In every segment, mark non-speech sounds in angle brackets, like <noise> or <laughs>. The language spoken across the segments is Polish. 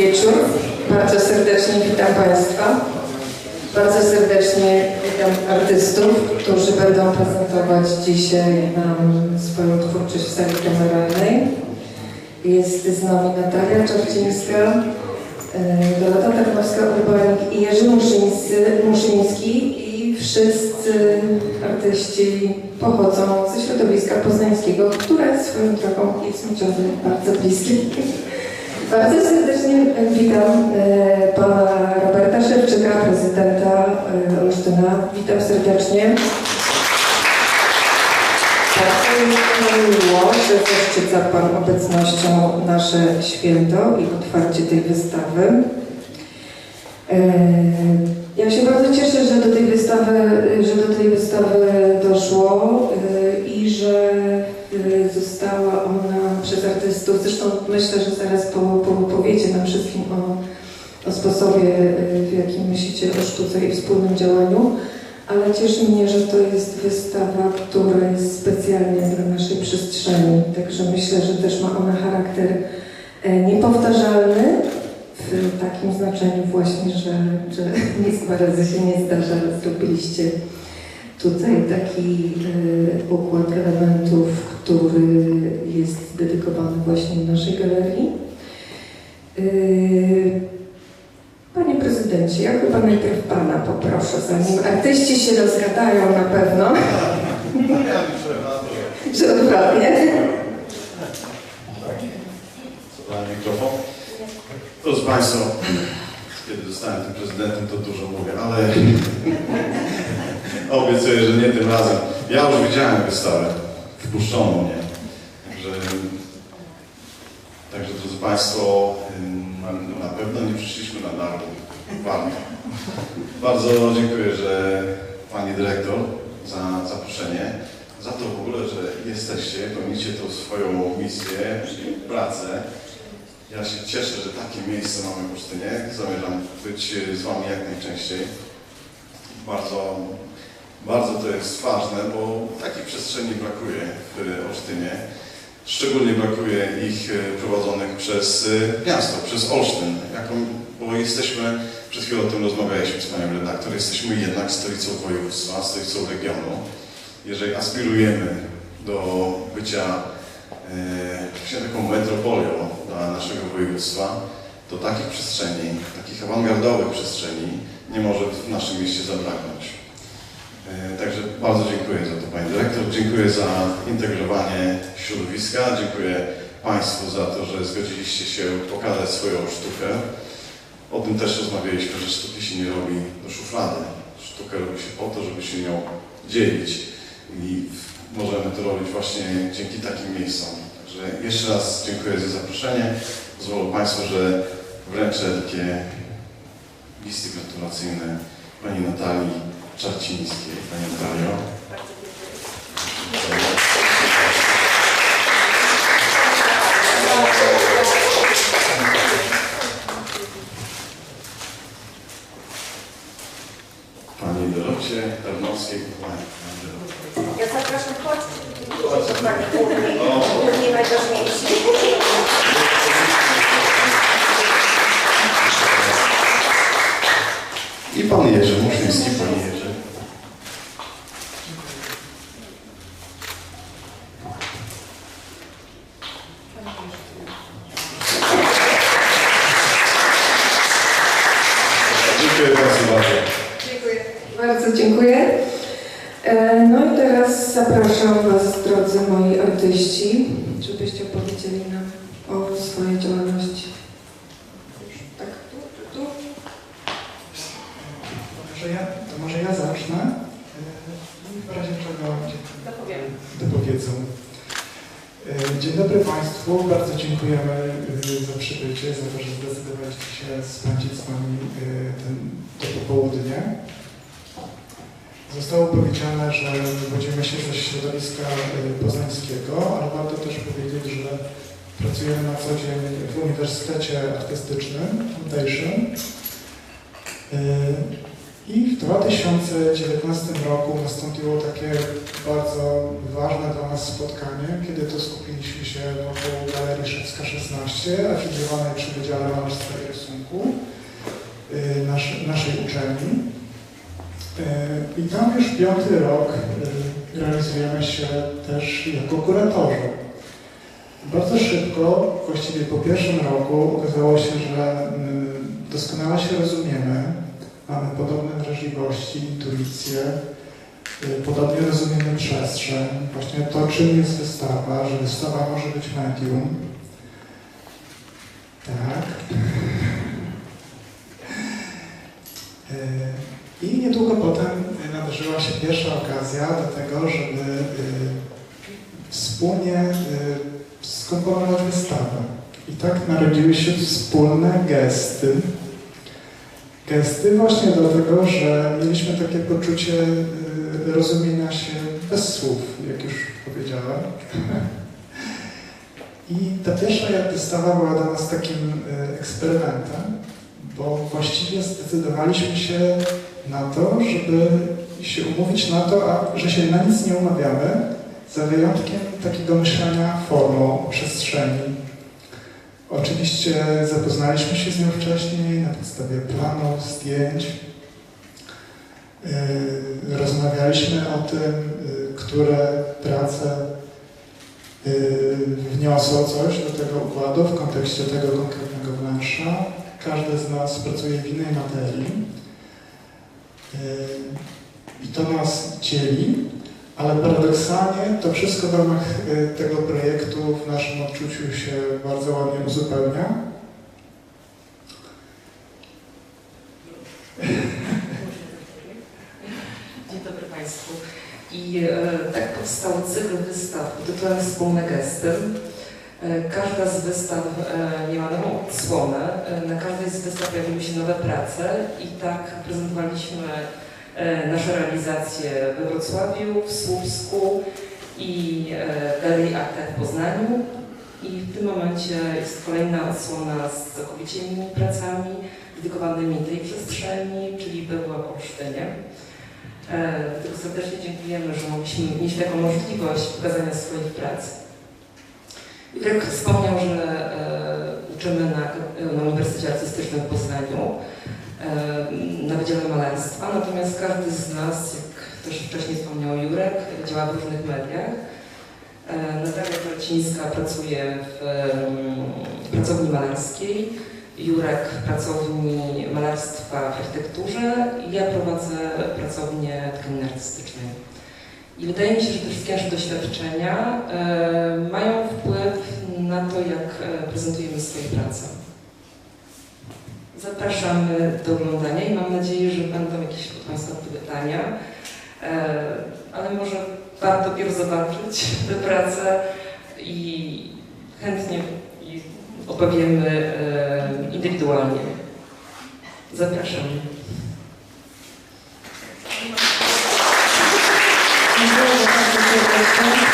wieczór. Bardzo serdecznie witam Państwa. Bardzo serdecznie witam artystów, którzy będą prezentować dzisiaj nam swoją twórczość w sali kameralnej. Jest z nami Natalia Czarcińska, e, Dorota Tarnowska-Urbanik i Jerzy Muszyńscy, Muszyński i wszyscy artyści pochodzą ze środowiska poznańskiego, które swoją drogą jest mi ciągle bardzo bliskie. Bardzo serdecznie witam e, pana Roberta Szewczyka, prezydenta e, Olsztyna. Witam serdecznie. Bardzo mi miło, że zaszczyca Pan obecnością nasze święto i otwarcie tej wystawy. E, Ja się bardzo cieszę, że do tej wystawy, że do tej wystawy doszło i że została ona przez artystów. Zresztą myślę, że zaraz po, po, powiecie nam wszystkim o, o sposobie, e, w jakim myślicie o sztuce i wspólnym działaniu. Ale cieszy mnie, że to jest wystawa, która jest specjalnie dla naszej przestrzeni. Także myślę, że też ma ona charakter e, niepowtarzalny w takim znaczeniu właśnie, że, że <laughs> nic dwa razy się nie zdarza. Zrobiliście tutaj taki e, układ elementów, który jest dedykowany właśnie naszej galerii. E, Panie prezydencie, ja chyba najpierw pana poproszę, zanim artyści się rozgadają na pewno, że odwrotnie. Mikrofon? Proszę Państwa, kiedy zostałem tym prezydentem, to dużo mówię, ale obiecuję, że nie tym razem. Ja już widziałem wystawę, wpuszczono mnie. Także, także drodzy Państwo, na pewno nie przyszliśmy na darmo. Warto. Bardzo dziękuję, że Pani Dyrektor za zaproszenie, za to w ogóle, że jesteście, pełnicie tą swoją misję, czyli pracę. Ja się cieszę, że takie miejsce mamy w Olsztynie. Zamierzam być z Wami jak najczęściej. Bardzo, bardzo to jest ważne, bo takich przestrzeni brakuje w Olsztynie. Szczególnie brakuje ich e, prowadzonych przez e, miasto, przez Olsztyn. Bo jesteśmy, przed chwilą o tym rozmawialiśmy z Panią redaktor, jesteśmy jednak stolicą województwa, stolicą regionu. Jeżeli aspirujemy do bycia e, taką metropolią dla naszego województwa, to takich przestrzeni, takich awangardowych przestrzeni nie może w naszym mieście zabraknąć. E, Także bardzo dziękuję za to Pani Dyrektor, dziękuję za integrowanie środowiska, dziękuję Państwu za to, że zgodziliście się pokazać swoją sztukę. O tym też rozmawialiśmy, że sztuki się nie robi do szuflady. Sztukę robi się po to, żeby się nią dzielić i możemy to robić właśnie dzięki takim miejscom. Także jeszcze raz dziękuję za zaproszenie. Pozwolą Państwo, że wręczę takie listy gratulacyjne Pani Natalii Czarcińskiej. Pani Natalio. Pani Dorocie Tarnowskiej. Pani Dorocie. Ja zapraszam, chodźcie. Panie główny, głównie najważniejsi. I Pan Jerzy Muszyński, Panie Jerzy. Dziękuję bardzo bardzo. Dziękuję. Bardzo dziękuję. E, No i teraz zapraszam Was, drodzy moi artyści, żebyście opowiedzieli nam o swojej działalności. Tak, tu, tu, tu. Może ja, to może ja zacznę. Yy, W razie czego Dopowiem. dopowiedzą. Yy, Dzień dobry Państwu. Bardzo dziękujemy yy, za przybycie, za to, że zdecydowaliście się spędzić z nami ten, to popołudnie. Zostało powiedziane, że wywodzimy się ze środowiska yy, poznańskiego, ale warto też powiedzieć, że pracujemy na co dzień w Uniwersytecie Artystycznym, tamtejszym. Yy, I w 2019 roku nastąpiło takie bardzo ważne dla nas spotkanie, kiedy to skupiliśmy się wokół Galerii Szewska 16, afiliowanej przy Wydziale Malarstwa i Rysunku y, nasz, naszej uczelni. Y, I tam już piąty rok y, realizujemy się też jako kuratorzy. Bardzo szybko, właściwie po pierwszym roku, okazało się, że y, doskonale się rozumiemy, mamy podobne wrażliwości, intuicje, y, podobnie rozumiemy przestrzeń, właśnie to, czym jest wystawa, że wystawa może być medium. Tak. <laughs> I niedługo potem nadarzyła się pierwsza okazja do tego, żeby y, wspólnie y, skomponować wystawę. I tak narodziły się wspólne gesty. Gesty właśnie dlatego, że mieliśmy takie poczucie rozumienia się bez słów, jak już powiedziałem. <laughs> I ta pierwsza wystawa była dla nas takim eksperymentem, bo właściwie zdecydowaliśmy się na to, żeby się umówić na to, a, że się na nic nie umawiamy, za wyjątkiem takiego myślenia formą, przestrzeni. Oczywiście zapoznaliśmy się z nią wcześniej na podstawie planów, zdjęć. Yy, Rozmawialiśmy o tym, yy, które prace yy, wniosło coś do tego układu w kontekście tego konkretnego wnętrza. Każdy z nas pracuje w innej materii. Yy, I to nas dzieli, ale paradoksalnie to wszystko w ramach y, tego projektu w naszym odczuciu się bardzo ładnie uzupełnia. Dzień dobry Państwu. I e, tak powstał cykl wystaw pod tytułem Wspólne gesty. E, każda z wystaw e, miała nową odsłonę. E, na każdej z wystaw pojawiły się nowe prace i tak prezentowaliśmy nasze realizacje we Wrocławiu, w Słupsku i w Galerii Arta w Poznaniu. I w tym momencie jest kolejna odsłona z całkowicie innymi pracami dedykowanymi tej przestrzeni, czyli była Olsztynie. Dlatego serdecznie dziękujemy, że mogliśmy mieć taką możliwość pokazania swoich prac. Jurek wspomniał, że e, uczymy na, na Uniwersytecie Artystycznym w Poznaniu e, na Wydziale Malarstwa, natomiast każdy z nas, jak też wcześniej wspomniał Jurek, działa w różnych mediach. E, Natalia Korcińska pracuje w em, pracowni malarskiej, Jurek w pracowni malarstwa w architekturze i ja prowadzę pracownię tkaniny artystycznej. I wydaje mi się, że te wszystkie nasze doświadczenia mają wpływ na to, jak e, prace. Zapraszamy do oglądania i mam nadzieję, że będą jakieś od Państwa pytania, e, ale może warto pierw zobaczyć te prace i chętnie opowiemy e, indywidualnie. Zapraszam. Dziękuję bardzo serdecznie.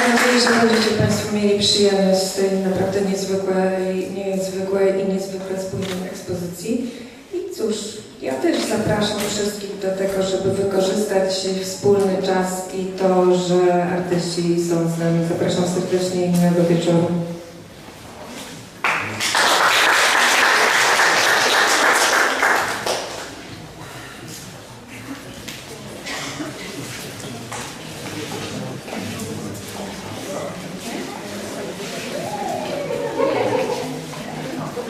Mam nadzieję, że będziecie Państwo mieli przyjemność z tej naprawdę niezwykłej, niezwykłej i niezwykle spójnej ekspozycji. I cóż, ja też zapraszam wszystkich do tego, żeby wykorzystać wspólny czas i to, że artyści są z nami. Zapraszam serdecznie i miłego wieczoru.